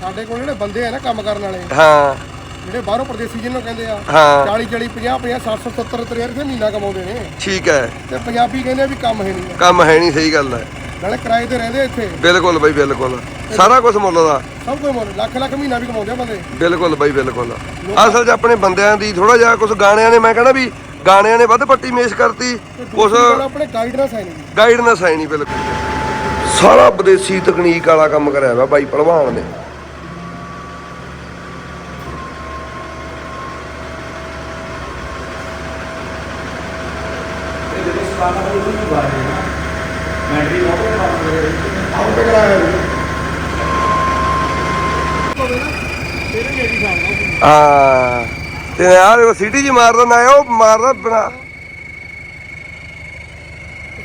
ਸਾਡੇ ਕੋਲ ਜਿਹੜੇ ਬੰਦੇ ਆ ਨਾ ਕੰਮ ਕਰਨ ਵਾਲੇ ਹਾਂ। ਜਿਹੜੇ ਬਾਹਰੋਂ ਪ੍ਰਦੇਸੀ ਜਿਹਨੂੰ ਕਹਿੰਦੇ ਆ ਹਾਂ। 40 40 50 50 700 70 70 ਹਜ਼ਾਰ ਰੁਪਏ ਮਹੀਨਾ ਕਮਾਉਂਦੇ ਨੇ। ਠੀਕ ਹੈ। ਤੇ ਪੰਜਾਬੀ ਕਹਿੰਦੇ ਆ ਵੀ ਕੰਮ ਹੈ ਨਹੀਂ। ਕੰਮ ਹੈ ਨਹੀਂ ਸਹੀ ਗੱਲ ਹੈ। ਨਾਲੇ ਕਿਰਾਏ ਤੇ ਰਹਿੰਦੇ ਇੱਥੇ। ਬਿਲਕੁਲ ਬਾਈ ਬਿਲਕੁਲ। ਸਾਰਾ ਕੁਝ ਮੁੱਲ ਦਾ। ਸਭ ਕੁਝ ਮੁੱਲ ਲੱਖ ਲੱਖ ਮਹੀਨਾ ਵੀ ਕਮਾਉਂਦੇ ਆ ਬੰਦੇ। ਬਿਲਕੁਲ ਬਾਈ ਬਿਲਕੁਲ। ਅਸਲ 'ਚ ਆਪਣੇ ਬੰਦਿਆਂ ਦੀ ਥੋੜਾ ਜਿਹਾ ਕੁਝ ਗਾਣਿਆਂ ਨੇ ਮੈਂ ਕਹਿੰਦਾ ਵੀ ਗਾਣਿਆਂ ਨੇ ਵੱਧ ਪੱਟੀ ਮੇਸ਼ ਕਰਤੀ। ਨਾਲ ਆਪਣੇ ਗਾਈਡਨੈਸ ਹੈ ਨਹੀਂ। ਗਾਈਡਨੈਸ ਹੈ ਨਹੀਂ ਬਿਲਕੁਲ। ਸਾਰਾ ਵਿਦੇਸ਼ੀ ਤਕਨੀਕ ਵਾਲਾ ਕੰਮ ਕਰਿਆ ਵਾ ਬਾਈ ਪਹਿਲਵਾਨ ਨੇ ਆਪੇ ਕਰਾਇਆ ਵੀ ਹੋਵੇ ਨਾ ਤੇਰੇ ਨੇੜੀ ਹਾਂ। ਤੇ ਯਾਰ ਉਹ ਸਿਟੀ ਜੀ ਮਾਰਦਾ ਨਾ ਉਹ ਮਾਰਦਾ ਬਣਾ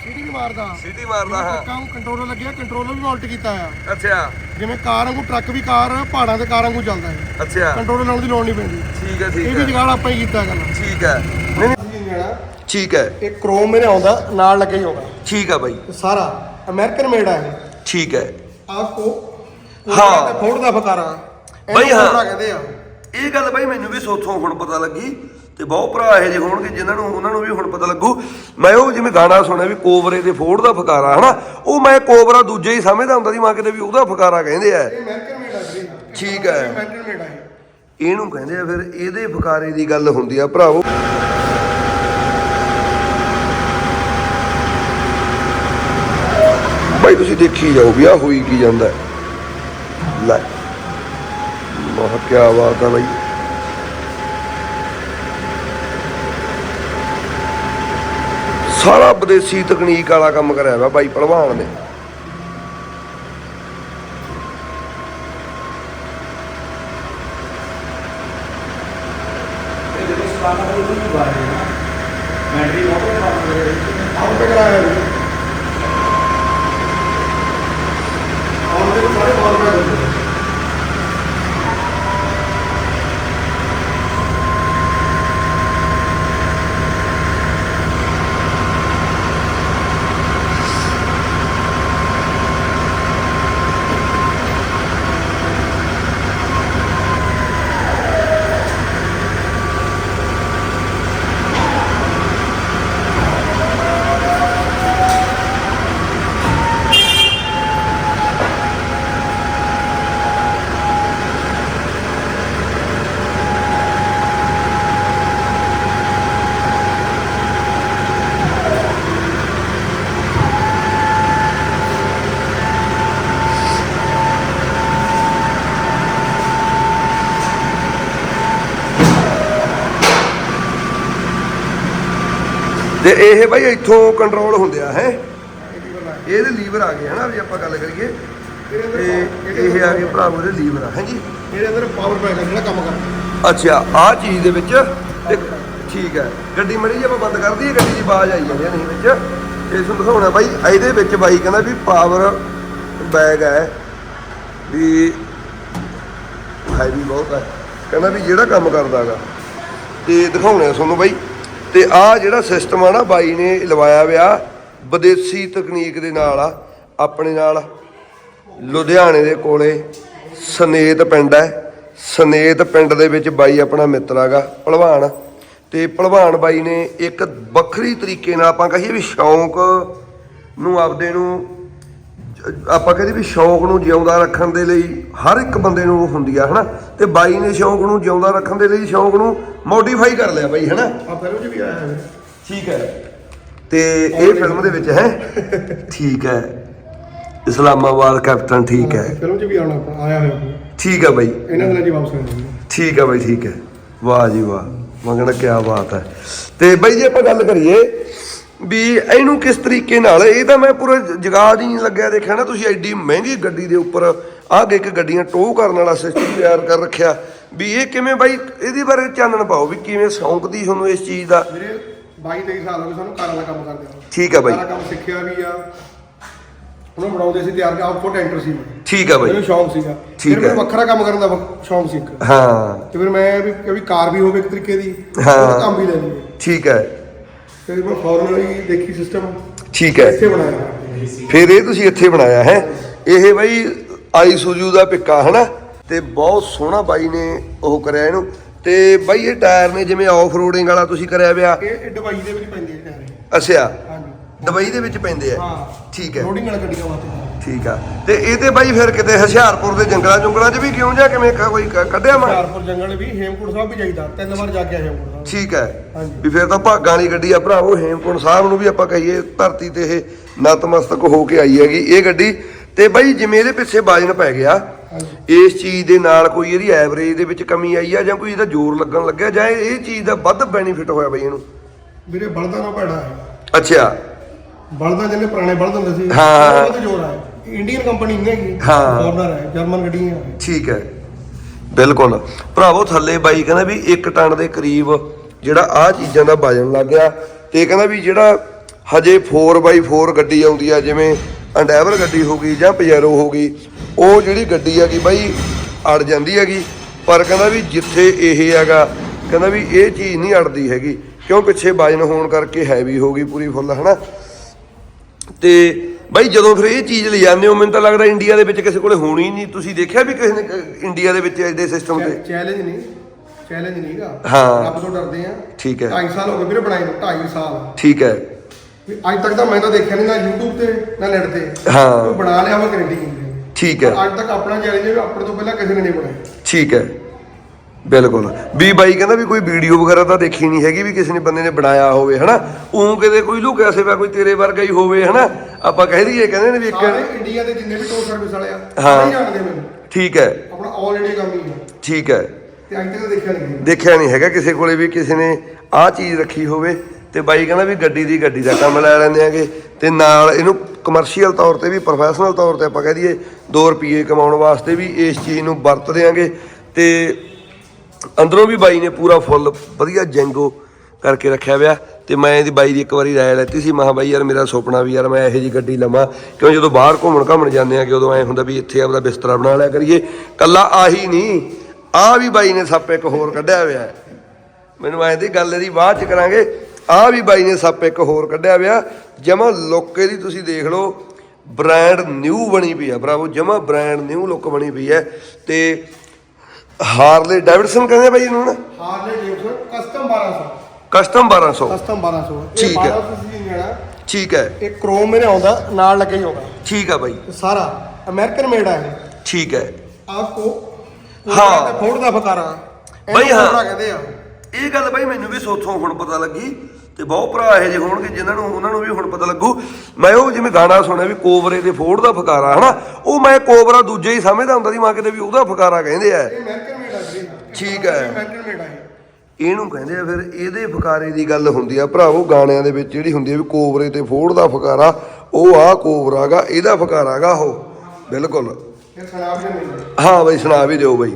ਸੀਟੀ ਵੀ ਮਾਰਦਾ। ਸਿਟੀ ਮਾਰਦਾ ਹਾਂ। ਕੰਮ ਕੰਟਰੋਲਰ ਲੱਗਿਆ ਕੰਟਰੋਲਰ ਵੀ ਆਲਟ ਕੀਤਾ ਆ। ਅੱਛਾ। ਜਿਵੇਂ ਕਾਰ ਵਾਂਗੂ ਟਰੱਕ ਵੀ ਕਾਰ ਪਹਾੜਾਂ ਤੇ ਕਾਰ ਵਾਂਗੂ ਚੱਲਦਾ ਹੈ। ਅੱਛਾ। ਕੰਟਰੋਲਰ ਲਾਉਣ ਦੀ ਲੋੜ ਨਹੀਂ ਪੈਂਦੀ। ਠੀਕ ਹੈ ਇਹ ਠੀਕ ਵੀ ਹੈ। ਜਗਾੜ ਆਪਾਂ ਹੀ ਕੀਤਾ ਗੱਲ ਠੀਕ ਹੈ। ਨਹੀਂ ਨਹੀਂ। ਠੀਕ ਹੈ। ਇਹ ਕ੍ਰੋਮ ਮੇਰੇ ਆਉਂਦਾ ਨਾਲ ਲੱਗਿਆ ਹੀ ਹੋਗਾ ਠੀਕ ਹੈ ਬਾਈ। ਇਹ ਸਾਰਾ ਅਮਰੀਕਨ ਮੇਡ ਆ ਇਹ। ਠੀਕ ਹੈ। ਆਪਕੋ ਹਾਂ। ਫੋੜ ਦਾ ਫਕਾਰਾ। ਬਈ ਹਾਂ। ਕਹਿੰਦੇ ਆ। ਇਹ ਗੱਲ ਬਾਈ ਮੈਨੂੰ ਵੀ ਸੋਥੋਂ ਹੁਣ ਪਤਾ ਲੱਗੀ ਤੇ ਬਹੁਤ ਭਰਾ ਇਹੋ ਜਿਹੇ ਹੋਣਗੇ ਜਿਨ੍ਹਾਂ ਨੂੰ ਉਹਨਾਂ ਨੂੰ ਵੀ ਹੁਣ ਪਤਾ ਲੱਗੂ। ਮੈਂ ਉਹ ਜਿਵੇਂ ਗਾਣਾ ਸੁਣਿਆ ਵੀ ਕੋਬਰੇ ਦੇ ਫੋੜ ਦਾ ਫਕਾਰਾ ਹਨਾ? ਉਹ ਮੈਂ ਕੋਬਰਾ ਦੂਜੇ ਹੀ ਸਮਝਦਾ ਹੁੰਦਾ ਸੀ ਮੈਂ ਕਿਤੇ ਵੀ ਉਹਦਾ ਫਕਾਰਾ ਕਹਿੰਦੇ ਆ। ਜੀ। ਠੀਕ ਹੈ ਇਹਨੂੰ ਕਹਿੰਦੇ ਆ ਫਿਰ ਇਹਦੇ ਫਕਾਰੇ ਦੀ ਗੱਲ ਹੁੰਦੀ ਆ ਭਰਾਵੋ। ਬਾਈ ਤੁਸੀਂ ਦੇਖੀ ਜਾਓ ਵੀ ਆ ਹੋਈ ਕੀ ਜਾਂਦਾ। ਲੈ। ਬਹੁਤ ਕੀ ਬਾਤ ਆ ਬਾਈ। ਸਾਰਾ ਵਿਦੇਸ਼ੀ ਤਕਨੀਕ ਵਾਲਾ ਕੰਮ ਕਰਿਆ ਵਾ ਬਾਈ, ਪਹਿਲਵਾਨ ਨੇ। ਇਹ ਬਾਈ ਇੱਥੋਂ ਕੰਟਰੋਲ ਹੁੰਦੇ ਆ ਹੈ? ਇਹਦੇ ਲੀਵਰ ਆ ਗਏ ਹਨਾ ਵੀ ਆਪਾਂ ਗੱਲ ਕਰੀਏ। ਤੇ ਇਹ ਆ ਗਏ ਭਰਾਵੋ ਦੇ ਲੀਵਰ ਆ ਹਾਂਜੀ ਇਹਦੇ ਅੰਦਰ ਪਾਵਰ ਪੈਕ ਜਿਹੜਾ ਕੰਮ ਕਰਦਾ। ਅੱਛਾ ਆਹ ਚੀਜ਼ ਦੇ ਵਿੱਚ ਠੀਕ ਹੈ। ਗੱਡੀ ਮੜੀ ਜੇ ਆਪਾਂ ਬੰਦ ਕਰ ਦਈਏ ਗੱਡੀ ਦੀ ਆਵਾਜ਼ ਆਈ ਜਾਂਦੀ ਨਹੀਂ ਵਿੱਚ। ਇਸ ਨੂੰ ਦਿਖਾਉਣਾ ਬਾਈ ਇਹਦੇ ਵਿੱਚ ਬਾਈ ਕਹਿੰਦਾ ਵੀ ਪਾਵਰ ਬੈਗ ਹੈ ਵੀ ਹੈਵੀ ਬਹੁਤ ਹੈ। ਕਹਿੰਦਾ ਵੀ ਜਿਹੜਾ ਕੰਮ ਕਰਦਾਗਾ। ਤੇ ਦਿਖਾਉਣੇ ਆ ਤੁਹਾਨੂੰ ਬਾਈ। ਤੇ ਆਹ ਜਿਹੜਾ ਸਿਸਟਮ ਆ ਨਾ ਬਾਈ ਨੇ ਲਵਾਇਆ ਵਿਆ, ਵਿਦੇਸ਼ੀ ਤਕਨੀਕ ਦੇ ਨਾਲ ਆ, ਆਪਣੇ ਨਾਲ ਲੁਧਿਆਣੇ ਦੇ ਕੋਲੇ ਸਨੇਤ ਪਿੰਡ ਹੈ। ਸਨੇਤ ਪਿੰਡ ਦੇ ਵਿੱਚ ਬਾਈ ਆਪਣਾ ਮਿੱਤਰ ਹੈਗਾ, ਭਲਵਾਨ। ਤੇ ਭਲਵਾਨ ਬਾਈ ਨੇ ਇੱਕ ਵੱਖਰੀ ਤਰੀਕੇ ਨਾਲ ਆਪਾਂ ਕਹੀਏ ਵੀ ਸ਼ੌਂਕ ਨੂੰ ਆਪਦੇ ਨੂੰ ਆਪਾਂ ਕਹਿੰਦੇ ਵੀ ਸ਼ੌਂਕ ਨੂੰ ਜਿਉਂਦਾ ਰੱਖਣ ਦੇ ਲਈ ਹਰ ਇੱਕ ਬੰਦੇ ਨੂੰ ਉਹ ਹੁੰਦੀ ਆ ਹਨਾ? ਤੇ ਬਾਈ ਨੇ ਸ਼ੌਂਕ ਨੂੰ ਜਿਉਂਦਾ ਰੱਖਣ ਦੇ ਲਈ ਸ਼ੌਂਕ ਨੂੰ ਮੋਡੀਫਾਈ ਕਰ ਲਿਆ ਬਾਈ ਹਨਾ? ਆ ਫਿਲਮ 'ਚ ਵੀ ਆਇਆ ਹੈ ਠੀਕ ਹੈ। ਤੇ ਇਹ ਫਿਲਮ ਦੇ ਵਿੱਚ ਹੈ? ਠੀਕ ਹੈ। ਇਸਲਾਮਾਬਾਦ ਕੈਪਟਨ ਠੀਕ ਹੈ। ਫਿਲਮ 'ਚ ਵੀ ਆਉਣਾ ਆਇਆ ਹੋਇਆ ਠੀਕ ਹੈ ਬਾਈ। ਇਹਨਾਂ ਦਿਨਾਂ 'ਚ ਵਾਪਸ ਆਉਂਦਾ ਠੀਕ ਹੈ ਬਾਈ ਠੀਕ ਹੈ। ਵਾਹ ਜੀ ਵਾਹ। ਮੰਗਣਾ ਕੀ ਬਾਤ ਹੈ। ਤੇ ਬਾਈ ਜੇ ਆਪਾਂ ਗੱਲ ਕਰੀਏ ਵੀ ਇਹਨੂੰ ਕਿਸ ਤਰੀਕੇ ਨਾਲ ਇਹ ਤਾਂ ਮੈਂ ਪੂਰਾ ਜਗਾੜ ਹੀ ਨਹੀਂ ਲੱਗਿਆ ਦੇਖਿਆ ਨਾ ਤੁਸੀਂ ਐਡੀ ਮਹਿੰਗੀ ਗੱਡੀ ਦੇ ਉੱਪਰ ਆਹ ਇੱਕ ਗੱਡੀਆਂ ਟੋਹ ਕਰਨ ਵਾਲਾ ਸਿਸਟਮ ਤਿਆਰ ਕਰ ਰੱਖਿਆ। ਵੀ ਇਹ ਕਿਵੇਂ ਬਾਈ ਇਹਦੇ ਬਾਰੇ ਚਾਨਣ ਪਾਓ ਵੀ ਕਿਵੇਂ ਸ਼ੌਂਕ ਦੀ ਤੁਹਾਨੂੰ ਇਸ ਚੀਜ਼ ਦਾ। ਮੇਰੇ 22 23 ਸਾਲ ਹੋ ਗਏ ਸਾਨੂੰ ਕਾਰਾਂ ਦਾ ਕੰਮ ਕਰਦੇ ਆ। ਠੀਕ ਹੈ ਬਾਈ। ਸਾਰਾ ਕੰਮ ਸਿੱਖਿਆ ਵੀ ਆ। ਉਹਨੂੰ ਬਣਾਉਂਦੇ ਸੀ ਤਿਆਰ ਕਰ ਆਊਟਪੁੱਟ ਐਂਟਰ ਸੀ। ਠੀਕ ਹੈ ਬਾਈ। ਮੈਨੂੰ ਸ਼ੌਂਕ ਸੀਗਾ। ਠੀਕ ਫਿਰ ਮੈਨੂੰ। ਵੱਖਰਾ ਕੰਮ ਕਰਨ ਦਾ ਸ਼ੌਂਕ ਸੀ ਇੱਕ। ਹਾਂ। ਤੇ ਫਿਰ ਮੈਂ ਵੀ ਕਿ ਵੀ ਕਾਰ ਵੀ ਹੋਵੇ ਇੱਕ ਤਰੀਕੇ ਦੀ ਹਾਂ। ਕੰਮ ਵੀ ਲੈ ਲਈਏ। ਠੀਕ ਹੈ ਫਿਰ ਮੈਂ ਫਾਰਮਲੀ ਦੇਖੀ ਸਿਸਟਮ ਠੀਕ ਹੈ। ਇੱਥੇ ਬਣਾਇਆ ਫਿਰ ਇਹ ਤੁਸੀਂ ਇੱਥੇ ਬਣਾਇਆ ਹੈ। ਇਹ ਬਾਈ ਆਈ ਸੁਜੂ ਦਾ ਪਿੱਕਾ ਹਨਾ? ਤੇ ਬਹੁਤ ਸੋਹਣਾ ਬਾਈ ਨੇ ਉਹ ਕਰਿਆ ਇਹਨੂੰ। ਤੇ ਬਾਈ ਇਹ ਟਾਇਰ ਨੇ ਜਿਵੇਂ ਆਫ ਰੋਡਿੰਗ ਵਾਲਾ ਤੁਸੀਂ ਕਰਿਆ ਵਿਆ ਇਹ ਦੁਬਈ ਦੇ ਵਿੱਚ ਪੈਂਦੇ ਆ ਟਾਇਰ। ਦੁਬਈ ਦੇ ਵਿੱਚ ਪੈਂਦੇ ਆ। ਹਾਂ। ਠੀਕ ਹੈ। ਲੋਡਿੰਗ ਵਾਲਾ ਗੱਡੀਆਂ ਵਾਸਤੇ। ਠੀਕ ਆ। ਤੇ ਇਹਦੇ ਬਾਈ ਫਿਰ ਕਿਤੇ ਹੁਸ਼ਿਆਰਪੁਰ ਦੇ ਜੰਗਲਾਂ ਜੁੰਗਲਾਂ 'ਚ ਵੀ ਕਿਉਂ ਜਾਂ ਕਿਵੇਂ ਕ- ਕੋਈ ਕ- ਕੱਢਿਆ ਮੈਂ ਹੁਸ਼ਿਆਰਪੁਰ ਜੰਗਲ ਵੀ ਹੇਮਕੁੰਟ ਸਾਹਿਬ ਵੀ ਜਾਈਦਾ ਤਿੰਨ ਵਾਰ ਜਾ ਕੇ ਆਏ ਹੇਮਕੁੰਟ ਸਾਹਿਬ। ਠੀਕ ਹੈ ਹਾਂਜੀ। ਵੀ ਫਿਰ ਤਾਂ ਭਾਗਾਂ ਵਾਲੀ ਗੱਡੀ ਆ ਭਰਾਵੋ ਹੇਮਕੁੰਟ ਸਾਹਿਬ ਨੂੰ ਵੀ ਆਪਾਂ ਕਹੀਏ ਧਰਤੀ ਤੇ ਇਹ ਨਤਮਸਤਕ ਹੋ ਕੇ ਆਈ ਹੈਗੀ ਇਹ ਗੱਡੀ। ਤੇ ਬਾਈ ਜਿਵੇਂ ਇਹਦੇ ਪਿੱਛੇ ਵਜਨ ਪੈ ਗਿਆ ਇਸ ਚੀਜ਼ ਦੇ ਨਾਲ ਕੋਈ ਇਹਦੀ ਐਵਰੇਜ ਦੇ ਵਿੱਚ ਕਮੀ ਆਈ ਆ ਜਾਂ ਕੋਈ ਇਹਦਾ ਜ਼ੋਰ ਲੱਗਣ ਲੱਗਿਆ ਜਾਂ ਇਹ ਇਹ ਚੀਜ਼ ਦਾ ਵੱਧ ਬੈਨੀਫਿਟ ਹੋਇਆ ਬਾਈ ਇਹਨੂੰ? ਵੀਰੇ ਬਲਦਾਂ ਨਾਲ ਭੈੜਾ ਹੈ। ਅੱਛਾ। ਬਲਦਾਂ ਜਿਹਨੇ ਪੁਰਾਣੇ ਬਲਦ ਹੁੰਦੇ ਸੀ ਹਾਂ। ਜ਼ੋਰ ਹੈ ਇੰਡੀਅਨ ਕੰਪਨੀ ਨਹੀਂ ਹੈਗੀ ਹਾਂ। ਫੋਰਨਰ ਹੈ ਜਰਮਨ ਗੱਡੀਆਂ ਹੈ। ਠੀਕ ਹੈ। ਬਿਲਕੁਲ। ਭਰਾਵੋ ਥੱਲੇ ਬਾਈ ਕਹਿੰਦਾ ਵੀ 1 ਟਨ ਦੇ ਕਰੀਬ ਜਿਹੜਾ ਆ ਚੀਜ਼ਾਂ ਦਾ ਵਜਨ ਲੱਗ ਗਿਆ ਤੇ ਕਹਿੰਦਾ ਵੀ ਜਿਹੜਾ ਹਜੇ 4x4 ਗੱਡੀ ਆਉਂਦੀ ਆ ਜਿਵੇਂ ਅੰਡੈਵਰ ਗੱਡੀ ਹੋ ਗਈ ਜਾਂ ਪਜੈਰੋ ਹੋ ਗਈ ਉਹ ਜਿਹੜੀ ਗੱਡੀ ਹੈਗੀ ਬਾਈ ਅੜ ਜਾਂਦੀ ਹੈਗੀ। ਪਰ ਕਹਿੰਦਾ ਵੀ ਜਿੱਥੇ ਇਹ ਹੈਗਾ ਕਹਿੰਦਾ ਵੀ ਇਹ ਚੀਜ਼ ਨਹੀਂ ਅੜਦੀ ਹੈਗੀ ਕਿਉਂ ਪਿੱਛੇ ਵਜਨ ਹੋਣ ਕਰਕੇ ਹੈਵੀ ਹੋ ਗਈ ਪੂਰੀ ਫੁੱਲ ਹਨਾ? ਤੇ ਬਾਈ ਜਦੋਂ ਫਿਰ ਇਹ ਚੀਜ਼ ਲੈ ਜਾਂਦੇ ਹੋ ਮੈਨੂੰ ਤਾਂ ਲੱਗਦਾ ਇੰਡੀਆ ਦੇ ਵਿੱਚ ਕਿਸੇ ਕੋਲੇ ਹੋਣੀ ਨਹੀਂ। ਤੁਸੀਂ ਦੇਖਿਆ ਵੀ ਕਿਸੇ ਨੇ ਕ- ਇੰਡੀਆ ਦੇ ਵਿੱਚ ਐਡੇ ਸਿਸਟਮ ਤੇ? ਚੈਲੰਜ ਨਹੀਂ। ਚੈਲੰਜ ਨਹੀਂਗਾ ਹਾਂ। ਰੱਬ ਤੋਂ ਡਰਦੇ ਆ। ਠੀਕ ਹੈ। 2.5 ਸਾਲ ਹੋ ਗਏ ਵੀਰੇ ਬਣਾਏ ਨੂੰ 2.5 ਸਾਲ। ਠੀਕ ਹੈ। ਵੀ ਅੱਜ ਤੱਕ ਤਾਂ ਮੈਂ ਤਾਂ ਦੇਖਿਆ ਨਹੀਂ ਨਾ YouTube ਤੇ ਨਾ ਨੈਟ ਤੇ। ਹਾਂ। ਕੋਈ ਬਣਾ ਲਿਆ ਠੀਕ ਹੈ। ਅੱਜ ਤੱਕ ਆਪਣਾ ਚੈਲੰਜ ਹੈ ਵੀ ਆਪਣੇ ਤੋਂ ਪਹਿਲਾਂ ਕਿਸੇ ਨੇ ਨਹੀਂ ਬਣਾਇਆ। ਠੀਕ ਹੈ। ਬਿਲਕੁਲ। ਵੀ ਬਾਈ ਕਹਿੰਦਾ ਵੀ ਕੋਈ ਵੀਡੀਓ ਵਗੈਰਾ ਤਾਂ ਦੇਖੀ ਨਹੀਂ ਹੈਗੀ ਵੀ ਕਿਸੇ ਨੇ ਬੰਦੇ ਨੇ ਬਣਾਇਆ ਹੋਵੇ ਹਨਾ? ਉਹ ਕਿਤੇ ਕੋਈ ਲੁਕਿਆ ਸਿਵਾ ਕੋਈ ਤੇਰੇ ਵਰਗਾ ਹੀ ਹੋਵੇ ਹਨਾ? ਆਪਾਂ ਕਹਿ ਦਈਏ ਕਹਿੰਦੇ ਨੇ ਵੀ ਸਾਰੇ ਇੱਕ ਇੰਡੀਆ ਦੇ ਜਿੰਨੇ ਵੀ ਟੋਲ ਸਰਵਿਸ ਵਾਲੇ ਆ ਹਾਂ। ਸਾਰੇ ਜਾਣਦੇ ਮੈਨੂੰ। ਠੀਕ ਹੈ। ਆਪਣਾ ਆਲ ਇੰਡੀਆ ਕੰਮ ਹੀ ਹੈ ਠੀਕ ਹੈ। ਤੇ ਅੱਜ ਤੱਕ ਦੇਖਿਆ ਨਹੀਂ। ਦੇਖਿਆ ਨਹੀਂ ਹੈਗਾ ਕਿਸੇ ਕੋਲੇ ਵੀ ਕਿਸੇ ਨੇ ਆਹ ਚੀਜ਼ ਰੱਖੀ ਹੋਵੇ। ਤੇ ਬਾਈ ਕਹਿੰਦਾ ਵੀ ਗੱਡੀ ਦੀ ਗੱਡੀ ਦਾ ਕੰਮ ਲੈ ਲੈਂਦੇ ਆਗੇ। ਤੇ ਨਾਲ ਇਹਨੂੰ ਕਮਰਸ਼ੀਅਲ ਤੌਰ ਤੇ ਵੀ ਪ੍ਰੋਫੈਸ਼ਨਲ ਤੌਰ ਤੇ ਆਪਾਂ ਕਹਿ ਦਈਏ 2 ਰੁਪਏ ਕਮਾਉਣ ਵਾਸਤੇ ਵੀ ਇਸ ਚੀਜ਼ ਨੂੰ ਵਰਤਦੇ ਆਂਗੇ। ਤੇ ਅੰਦਰੋਂ ਵੀ ਬਾਈ ਨੇ ਪੂਰਾ ਫੁੱਲ ਵਧੀਆ ਜੈਂਗੋ ਕਰਕੇ ਰੱਖਿਆ ਹੋਇਆ ਤੇ ਮੈਂ ਇਹਦੀ ਬਾਈ ਦੀ ਇੱਕ ਵਾਰੀ ਰਾਇ ਲੈਤੀ ਸੀ ਮਹਾ ਬਾਈ ਯਾਰ ਮੇਰਾ ਸੁਪਨਾ ਵੀ ਯਾਰ ਮੈਂ ਇਹੋ ਜੀ ਗੱਡੀ ਲਵਾਂ, ਕਿਉਂ ਜਦੋਂ ਬਾਹਰ ਘੁੰਮਣ ਘਾਮਣ ਜਾਂਦੇ ਆ ਕਿ ਉਦੋਂ ਐ ਹੁੰਦਾ ਵੀ ਇੱਥੇ ਆਪਦਾ ਬਿਸਤਰਾ ਬਣਾ ਲਿਆ ਕਰੀਏ, ਕੱਲਾ ਆਹੀ ਨਹੀਂ ਆ ਵੀ ਬਾਈ ਨੇ ਸੱਪ ਇੱਕ ਹੋਰ ਕੱਢਿਆ ਹੋਇਆ। ਮੈਨੂੰ ਐਂ ਦੀ ਗੱਲ ਇਹਦੀ ਬਾਅਦ ਚ ਕਰਾਂਗੇ ਆ ਵੀ ਬਾਈ ਨੇ ਸੱਪ ਇੱਕ ਹੋਰ ਕੱਢਿਆ ਹੋਇਆ, ਜਮਾ ਲੋਕੇ ਦੀ ਤੁਸੀਂ ਦੇਖ ਲਓ ਬ੍ਰਾਂਡ ਨਿਊ ਬਣੀ ਪਈ ਆ, ਭਰਾਵੋ ਜਮਾ ਬ੍ਰਾਂਡ ਨਿਊ ਲੁੱਕ ਬਣੀ ਪਈ ਹੈ, ਤੇ ਹਾਰਲੇ ਡੇਵਿਡਸਨ ਕਹਿੰਦੇ ਆ ਬਾਈ ਇਹਨੂੰ ਨਾ? Harley Davidson custom 1200 custom 1200 custom 1200 ਠੀਕ ਹੈ। 1200 ਸੀ ਜਿਹੜਾ ਠੀਕ ਹੈ। ਇਹ ਕ੍ਰੋਮ ਮੇਰੇ ਆਉਂਦਾ ਨਾਲ ਲੱਗਾ ਹੀ ਹੋਗਾ ਠੀਕ ਆ ਬਾਈ। ਸਾਰਾ ਅਮਰੀਕਨ ਮੇਡ ਆ ਇਹ। ਠੀਕ ਹੈ। ਆਪ ਕੋ ਹਾਂ। ਫੋੜ ਦਾ ਫਕਾਰਾ। ਬਈ ਹਾਂ। ਕੋਬਰਾ ਕਹਿੰਦੇ ਆ। ਇਹ ਗੱਲ ਬਾਈ ਮੈਨੂੰ ਵੀ ਸੋਥੋਂ ਹੁਣ ਪਤਾ ਲੱਗੀ। ਤੇ ਬਹੁਤ ਭਰਾ ਇਹੋ ਜਿਹੇ ਹੋਣਗੇ ਜਿਨ੍ਹਾਂ ਨੂੰ ਉਹਨਾਂ ਨੂੰ ਵੀ ਹੁਣ ਪਤਾ ਲੱਗੂ। ਮੈਂ ਉਹ ਜਿਵੇਂ ਗਾਣਾ ਸੁਣਿਆ ਵੀ ਕੋਬਰੇ ਦੇ ਫੋੜ ਦਾ ਫਕਾਰਾ ਹਨਾ? ਉਹ ਮੈਂ ਕੋਬਰਾ ਦੂਜੇ ਹੀ ਸਮਝਦਾ ਹੁੰਦਾ ਸੀ ਮਾਂ ਕਿਤੇ ਵੀ ਉਹਦਾ ਫਕਾਰਾ ਕਹਿੰਦੇ ਆ। ਠੀਕ ਹੈ। ਇਹਨੂੰ ਕਹਿੰਦੇ ਆ ਫਿਰ ਇਹਦੇ ਫਕਾਰੇ ਦੀ ਗੱਲ ਹੁੰਦੀ ਆ। ਭਰਾਵੋ ਗਾਣਿਆਂ ਦੇ ਵਿੱਚ ਜਿਹੜੀ ਹੁੰਦੀ ਆ ਵੀ ਕੋਬਰੇ ਤੇ ਫੋੜ ਦਾ ਫਕਾਰਾ ਉਹ ਆ ਕੋਬਰਾਗਾ ਇਹਦਾ ਫਕਾਰਾਗਾ ਉਹ। ਬਿਲਕੁਲ। ਹਾਂ ਬਈ ਸੁਣਾ ਵੀ ਦਿਓ ਬਈ।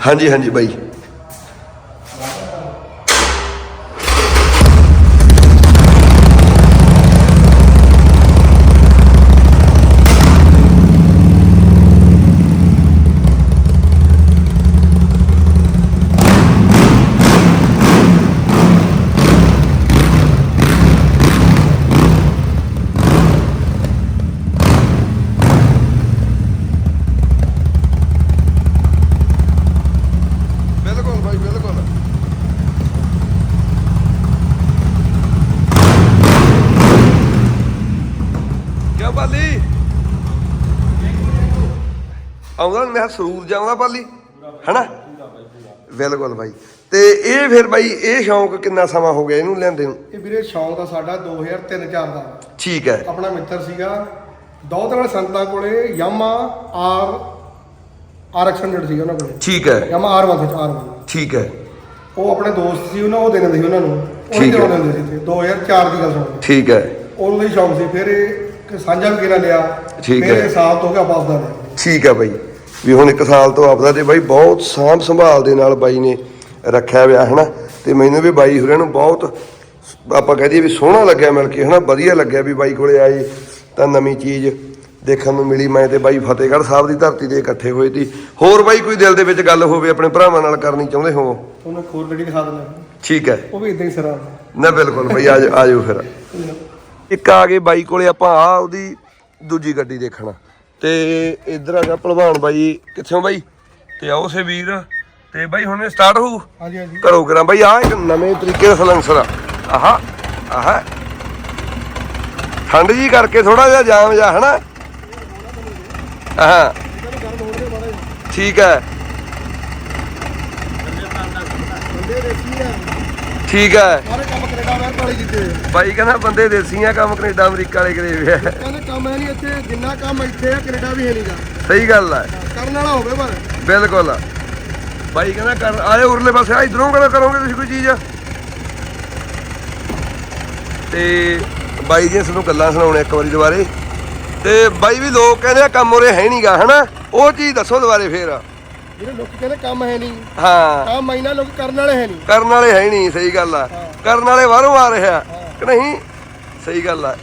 ਹਾਂਜੀ ਹਾਂਜੀ ਬਾਈ ਬਿਲਕੁਲ ਬਾਈ ਬਿਲਕੁਲ ਕਿਉਂ ਪਾਲੀ ਮੈਂ ਸਰੂਰ ਜਾਉਂਦਾ ਪਾਲੀ ਹੈਨਾ? ਬਿਲਕੁਲ ਬਾਈ। ਤੇ ਇਹ ਫਿਰ ਬਾਈ ਇਹ ਸ਼ੌਂਕ ਕਿੰਨਾ ਸਮਾਂ ਹੋ ਗਿਆ ਇਹਨੂੰ ਲੈਂਦੇ ਨੂੰ? ਇਹ ਵੀਰੇ ਸ਼ੌਂਕ ਦਾ ਸਾਡਾ 2003-4 ਦਾ। ਠੀਕ ਹੈ। ਆਪਣਾ ਮਿੱਤਰ ਸੀਗਾ। ਦੌਦ ਵਾਲੇ ਸੰਤਾਂ ਕੋਲੇ ਯਾਮਾ ਆਰ ਆਰ 100 ਸੀਗਾ ਉਹਨਾਂ ਕੋਲੇ। ਠੀਕ ਹੈ। ਯਾਮਾ ਆਰ 1 ਸੀ ਆਰ 1 ਠੀਕ ਹੈ। ਉਹ ਆਪਣੇ ਦੋਸਤ ਸੀ ਉਹਨਾਂ ਉਹ ਦੇ ਦਿੰਦੇ ਸੀ ਉਹਨਾਂ ਨੂੰ। ਠੀਕ ਹੈ। ਚਲਾਉਂਦੇ ਹੁੰਦੇ ਸੀ ਇੱਥੇ। 2004 ਦੀ ਗੱਲ ਸੁਣੋ। ਠੀਕ ਹੈ। ਉਹਨਾਂ ਦਾ ਹੀ ਸ਼ੌਂਕ ਸੀ। ਫਿਰ ਇਹ ਸਾਂਝਾ ਵੀ ਕਿਹੜਾ ਲਿਆ। ਠੀਕ ਫਿਰ ਹੈ। ਸਾਲ ਤੋਂ ਹੋ ਗਿਆ ਵਾਪਸ ਦਾ। ਠੀਕ ਹੈ ਬਾਈ। ਵੀ ਹੁਣ ਇੱਕ ਸਾਲ ਤੋਂ ਆਪਦਾ ਤੇ ਬਾਈ ਬਹੁਤ ਸਾਂਭ ਸੰਭਾਲ ਦੇ ਨਾਲ ਬਾਈ ਨੇ ਰੱਖਿਆ ਹੋਇਆ ਹਨਾ? ਤੇ ਮੈਨੂੰ ਵੀ ਬਾਈ ਹੋਰਾਂ ਨੂੰ ਬਹੁਤ ਆਪਾਂ ਕਹਿ ਦਈਏ ਵੀ ਸੋਹਣਾ ਲੱਗਿਆ ਮਿਲ ਕੇ ਹਨਾ? ਵਧੀਆ ਲੱਗਿਆ ਵੀ ਬਾਈ ਕੋਲੇ ਆਏ ਤਾਂ ਨਵੀਂ ਚੀਜ਼ ਦੇਖਣ ਨੂੰ ਮਿਲੀ। ਮੈਂ ਤੇ ਬਾਈ ਫਤਿਹਗੜ੍ਹ ਸਾਹਿਬ ਦੀ ਧਰਤੀ ਤੇ ਇਕੱਠੇ ਹੋਏ ਸੀ। ਹੋਰ ਬਾਈ ਕੋਈ ਦਿਲ ਦੇ ਵਿੱਚ ਗੱਲ ਹੋਵੇ ਆਪਣੇ ਭਰਾਵਾਂ ਨਾਲ ਕਰਨੀ ਚਾਹੁੰਦੇ ਹੋ? ਉਹਨੂੰ ਹੋਰ ਗੱਡੀ ਦਿਖਾ ਦਿੰਦਾ। ਠੀਕ ਹੈ। ਉਹ ਵੀ ਇਦਾਂ ਹੀ ਸਰਾ ਨਾ ਬਿਲਕੁਲ ਬਈ ਆ ਜਾਓ- ਆ ਜਾਓ ਫਿਰ। ਇੱਕ ਆ ਗਏ ਬਾਈ ਕੋਲੇ ਆਪਾਂ ਆ ਉਹਦੀ ਦੂਜੀ ਗੱਡੀ ਦੇਖਣਾ। ਤੇ ਇੱਧਰ ਆ ਗਿਆ ਭਲਵਾਨ ਬਾਈ। ਕਿੱਥੋਂ ਬਾਈ? ਤੇ ਆਓ ਸੇ ਵੀਰ। ਤੇ ਬਾਈ ਹੁਣ ਸਟਾਰਟ ਹੋਊ? ਹਾਂਜੀ ਹਾਂਜੀ। ਕਰੋ ਕਰਾਂ ਬਾਈ ਆ ਇੱਕ ਨਵੇਂ ਤਰੀਕੇ ਦਾ ਸਲੈਂਸਰ ਆ। ਆਹਾ ਆਹਾ। ਠੰਡ ਜੀ ਕਰਕੇ ਥੋੜਾ ਜਿਹਾ ਜਾਮ ਜਾ ਹਨਾ? ਆਹਾ। ਠੀਕ ਹੈ। ਬੰਦੇ ਦੇਖੀ ਆ ਠੀਕ ਹੈ। ਸਾਰੇ ਕੰਮ ਕੈਨੇਡਾ ਅਮਰੀਕਾ ਵਾਲੇ ਕੀਤੇ। ਹੋਏ ਆ। ਬਾਈ ਕਹਿੰਦਾ ਬੰਦੇ ਦੇਸੀ ਆ ਕੰਮ ਕੈਨੇਡਾ ਅਮਰੀਕਾ ਵਾਲੇ ਕਰੇ ਹੋਏ ਆ। ਕਹਿੰਦੇ ਕੰਮ ਹੈ ਨਹੀਂ ਇੱਥੇ ਜਿੰਨਾ ਕੰਮ ਇੱਥੇ ਆ ਕੈਨੇਡਾ ਵੀ ਹੈ ਨਹੀਂਗਾ ਸਹੀ ਗੱਲ ਹੈ। ਕਰਨ ਵਾਲਾ ਹੋਵੇ ਪਰ। ਬਿਲਕੁਲ। ਬਾਈ ਕਹਿੰਦਾ ਕਰ ਆਏ ਉਰਲੇ ਪਾਸੇ ਆ ਇਧਰੋਂ ਕਦੋਂ ਕਰੋਗੇ ਤੁਸੀਂ ਕੋਈ ਚੀਜ਼? ਤੇ ਬਾਈ ਜੀ ਸਾਨੂੰ ਗੱਲਾਂ ਸੁਣਾਉਣੇ ਇੱਕ ਵਾਰੀ ਦੁਬਾਰੇ। ਤੇ ਬਾਈ ਵੀ ਲੋਕ ਕਹਿੰਦੇ ਆ ਕੰਮ ਉਰੇ ਹੈ ਨਹੀਂਗਾ ਹਨਾ? ਉਹ ਚੀਜ਼ ਦੱਸੋ ਦੁਬਾਰੇ ਫੇਰ। ਜਿਹੜੇ ਲੋਕ ਕਹਿੰਦੇ ਕੰਮ ਹੈ ਨਹੀਂ। ਹਾਂ। ਕੰਮ ਇੰਨਾ ਲੋਕ ਕਰਨ ਵਾਲੇ ਹੈ ਨਹੀਂ। ਕਰਨ ਵਾਲੇ ਹੈ ਨਹੀਂ ਸਹੀ ਗੱਲ ਆ। ਕਰਨ ਵਾਲੇ ਬਾਹਰੋਂ ਆ ਰਿਹਾ ਕਿ ਨਹੀਂ? ਸਹੀ ਗੱਲ ਆ।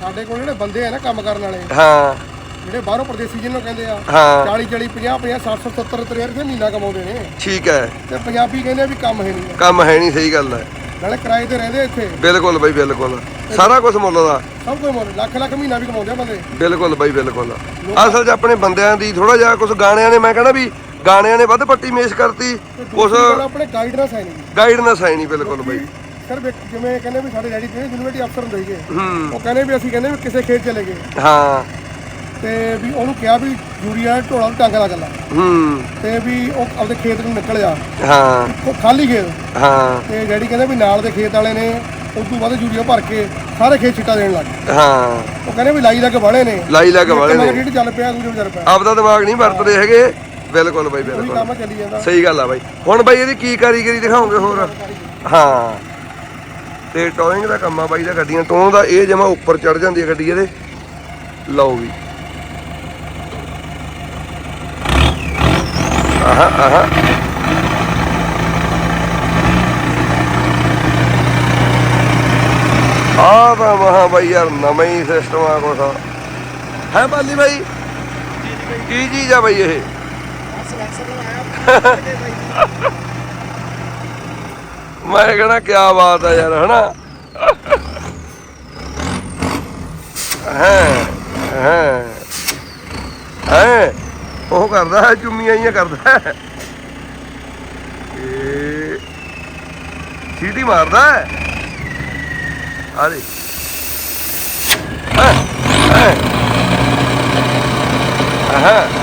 ਸਾਡੇ ਕੋਲ ਜਿਹੜੇ ਬੰਦੇ ਆ ਨਾ ਕੰਮ ਕਰਨ ਵਾਲੇ ਹਾਂ। ਜਿਹੜੇ ਬਾਹਰੋਂ ਪ੍ਰਦੇਸੀ ਜਿਹਨੂੰ ਕਹਿੰਦੇ ਆ ਹਾਂ। 40 40 50 50 60 70 70 ਰੁਪਏ ਮਹੀਨਾ ਕਮਾਉਂਦੇ ਨੇ। ਠੀਕ ਹੈ ਤੇ ਪੰਜਾਬੀ ਕਹਿੰਦੇ ਵੀ ਕੰਮ ਹੈ ਨਹੀਂ। ਕੰਮ ਹੈ ਨਹੀਂ ਸਹੀ ਗੱਲ ਹੈ ਨਾਲੇ ਕਿਰਾਏ ਤੇ ਰਹਿੰਦੇ ਇੱਥੇ। ਬਿਲਕੁਲ ਬਾਈ ਬਿਲਕੁਲ। ਸਾਰਾ ਕੁਝ ਮੁੱਲ ਦਾ। ਸਭ ਕੁਝ ਮੁੱਲ ਲੱਖ ਲੱਖ ਮਹੀਨਾ ਵੀ ਕਮਾਉਂਦੇ ਆ ਬੰਦੇ। ਬਿਲਕੁਲ ਬਾਈ ਬਿਲਕੁਲ। ਅਸਲ 'ਚ ਆਪਣੇ ਬੰਦਿਆਂ ਦੀ ਥੋੜਾ ਜਿਹਾ ਕੁਝ ਗਾਣਿਆਂ ਨੇ ਮੈਂ ਕਹਿੰਦਾ ਵੀ ਗਾਣਿਆਂ ਨੇ ਵੱਧ ਪੱਟੀ ਮੇਸ਼ ਕਰਤੀ ਕੁਝ ਆਪਣੇ ਗਾਈਡਨੈਸ ਹੈ ਨਹੀਂ। ਗਾਈਡਨੈਸ ਹੈ ਨਹੀਂ ਬਿਲਕੁਲ ਬਾਈ। ਇੱਕ ਜਿਵੇਂ ਕਹਿੰਦੇ ਵੀ ਸਾਡੇ ਡੈਡੀ ਜਿਹੜੇ ਯੂਨੀਵਰਸਿਟੀ ਅਫਸਰ ਹੁੰਦੇ ਸੀਗੇ ਉਹ ਕਹਿੰਦੇ ਵੀ ਅਸੀਂ ਕਹਿੰਦੇ ਵੀ ਕਿਸੇ ਖੇਤ ਚਲੇ ਗਏ। ਹਾਂ। ਤੇ ਵੀ ਉਹਨੂੰ ਕਿਹਾ ਵੀ ਯੂਰੀਆ ਢੋਲਾ ਨੂੰ ਟੰਗ ਲਾ ਗੱਲਾ ਹੂੰ। ਤੇ ਵੀ ਉਹ ਆਪਦੇ ਖੇਤ ਨੂੰ ਨਿਕਲ ਜਾ ਹਾਂ। ਉਹ ਖਾਲੀ ਖੇਤ। ਹਾਂ। ਤੇ ਡੈਡੀ ਕਹਿੰਦੇ ਵੀ ਨਾਲ ਦੇ ਖੇਤ ਵਾਲੇ ਨੇ ਉਸ ਤੋਂ ਬਾਅਦ ਯੂਰੀਆ ਭਰ ਕੇ ਸਾਰੇ ਖੇਤ ਛਿੱਟਾ ਦੇਣ ਲੱਗ ਗਏ। ਹਾਂ। ਉਹ ਕਹਿੰਦੇ ਵੀ ਲਾਈ ਲੱਗ ਵਾਲੇ ਨੇ। ਲਾਈ ਲੱਗ ਵਾਲੇ ਨੇ। ਨੇ ਚੱਲ ਪਿਆ ਦੂਜੇ ਚੱਲ ਪਿਆ ਆਪਦਾ ਦਿਮਾਗ ਨਹੀਂ ਵਰਤਦੇ ਹੈਗੇ। ਬਿਲਕੁਲ ਬਾਈ ਬਿਲਕੁਲ। ਸਹੀ ਗੱਲ ਆ ਬਾਈ। ਹੁਣ ਬਾਈ ਇਹਦੀ ਕੀ ਕਾਰੀਗਰੀ ਦਿਖਾਓਗੇ ਹੋਰ? ਹਾਂ। ਤੇ ਟੋਇੰਗ ਦਾ ਕੰਮ ਆ ਬਾਈ ਦਾ ਗੱਡੀਆਂ। ਤੋਂ ਦਾ ਇਹ ਜਮਾ ਉੱਪਰ ਚੜ ਜਾਂਦੀ ਹੈ ਗੱਡੀ ਇਹਦੇ। ਲਓ ਵੀ। ਆਹਾ ਆਹਾ। ਆ ਤਾਂ ਮਹਾ ਬਾਈ ਯਾਰ ਨਵਾਂ ਹੀ ਸਿਸਟਮ ਆ ਕੁਛ। ਹੈ ਬਾਲੀ ਬਾਈ? ਕੀ ਚੀਜ਼ ਆ ਬਾਈ ਇਹ? ਮੈਂ ਕਹਣਾ ਕੀ ਬਾਤ ਆ ਯਾਰ, ਹਨਾ? ਹੈ ਹੈ ਹੈ। ਉਹ ਕਰਦਾ ਹੈ, ਚੁੰਮੀਆਂ ਹੀ ਕਰਦਾ ਹੈ। ਸੀਟੀ ਮਾਰਦਾ ਹੈ? ਆ ਦੇ ਹੈ ਹੈ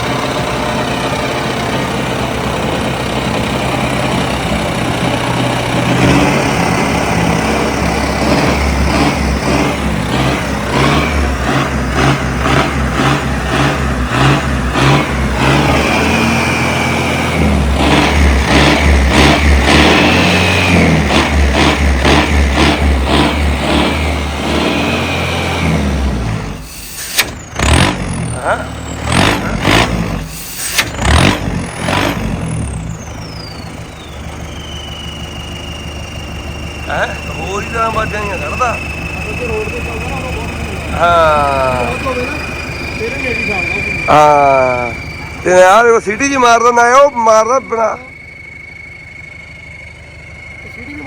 ਹਾਂ। ਹੈ। ਹੋਰ ਹੀ ਤਰ੍ਹਾਂ ਬਾਜਾਂ ਹੀ ਕਰਦਾ ਰੋਡ ਤੇ ਚੱਲਦਾ ਨਾ ਹਾਂ। ਬਹੁਤ ਹੋਵੇ ਨਾ ਤੇਰੇ ਮੇਰੀ ਸਾਹਮਣਾ ਹਾਂ। ਤੇ ਯਾਰ ਉਹ ਸਿਟੀ ਜੀ ਮਾਰਦਾ ਨਾ ਉਹ ਮਾਰਦਾ ਬਣਾ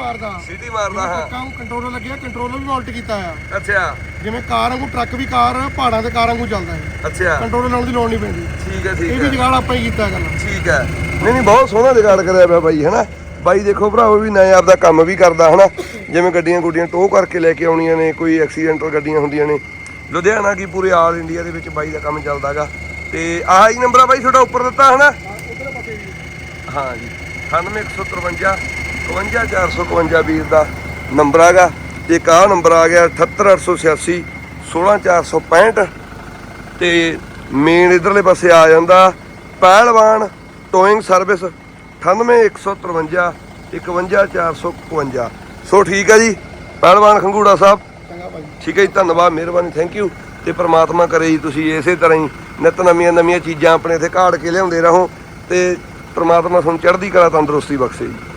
ਮਾਰਦਾ। ਸਿਟੀ ਮਾਰਦਾ ਹਾਂ। ਟਰੱਕਾਂ ਨੂੰ ਕੰਟਰੋਲਰ ਲੱਗਿਆ ਕੰਟਰੋਲਰ ਵੀ ਉਲਟ ਕੀਤਾ ਆ। ਅੱਛਾ। ਜਿਵੇਂ ਕਾਰ ਵਾਂਗੂ ਟਰੱਕ ਵੀ ਕਾਰ ਪਹਾੜਾਂ ਤੇ ਕਾਰ ਵਾਂਗੂ ਚੱਲਦਾ ਹੈ। ਅੱਛਾ। ਕੰਟਰੋਲਰ ਲਾਉਣ ਦੀ ਲੋੜ ਨਹੀਂ ਪੈਂਦੀ। ਠੀਕ ਹੈ ਇਹ ਠੀਕ ਵੀ ਹੈ। ਜਗਾੜ ਆਪਾਂ ਹੀ ਕੀਤਾ ਗੱਲ। ਠੀਕ ਹੈ। ਨਹੀਂ ਨਹੀਂ ਬਹੁਤ ਸੋਹਣਾ ਜੁਗਾੜ ਕਰਿਆ ਪਿਆ ਬਾਈ ਹਨਾ? ਬਾਈ ਦੇਖੋ ਭਰਾਵੋ ਵੀ ਨਏ ਆਪਦਾ ਕੰਮ ਵੀ ਕਰਦਾ ਹਨਾ? ਜਿਵੇਂ ਗੱਡੀਆਂ ਗੁੱਡੀਆਂ ਟੋ ਕਰਕੇ ਲੈ ਕੇ ਆਉਣੀਆਂ ਨੇ ਕੋਈ ਐਕਸੀਡੈਂਟਲ ਗੱਡੀਆਂ ਹੁੰਦੀਆਂ ਨੇ। ਲੁਧਿਆਣਾ ਕੀ ਪੂਰੇ ਆਲ ਇੰਡੀਆ ਦੇ ਵਿੱਚ ਬਾਈ ਦਾ ਕੰਮ ਚੱਲਦਾਗਾ। ਤੇ ਆਹ ਹੀ ਨੰਬਰ ਆ ਬਾਈ ਤੁਹਾਡਾ ਉੱਪਰ ਦਿੱਤਾ ਹਨਾ? ਵੀ। ਹਾਂ ਜੀ। 98153 51451 ਵੀਰ ਦਾ ਨੰਬਰ ਆਗਾ। ਤੇ ਇੱਕ ਆਹ ਨੰਬਰ ਆ ਗਿਆ 78886 16465 ਤੇ ਮੇਨ ਇਧਰਲੇ ਪਾਸੇ ਆ ਜਾਂਦਾ ਪਹਿਲਵਾਨ ਟੋਇੰਗ ਸਰਵਿਸ 98153 51451 ਸੋ ਠੀਕ ਹੈ ਜੀ ਪਹਿਲਵਾਨ ਖੰਗੂੜਾ ਸਾਹਿਬ। ਠੀਕ ਹੈ ਜੀ ਧੰਨਵਾਦ ਮਿਹਰਬਾਨੀ ਥੈਂਕ ਯੂ ਤੇ ਪ੍ਰਮਾਤਮਾ ਕਰੇ ਜੀ ਤੁਸੀਂ ਇਸੇ ਤਰ੍ਹਾਂ ਹੀ ਨਿਤ ਨਵੀਆਂ ਨਵੀਆਂ ਚੀਜ਼ਾਂ ਆਪਣੇ ਇੱਥੇ ਘਾੜ ਕੇ ਲਿਆਉਂਦੇ ਰਹੋ ਤੇ ਪ੍ਰਮਾਤਮਾ ਤੁਹਾਨੂੰ ਚੜ੍ਹਦੀ ਕਲਾ ਤੰਦਰੁਸਤੀ ਬਖਸ਼ੇ ਜੀ।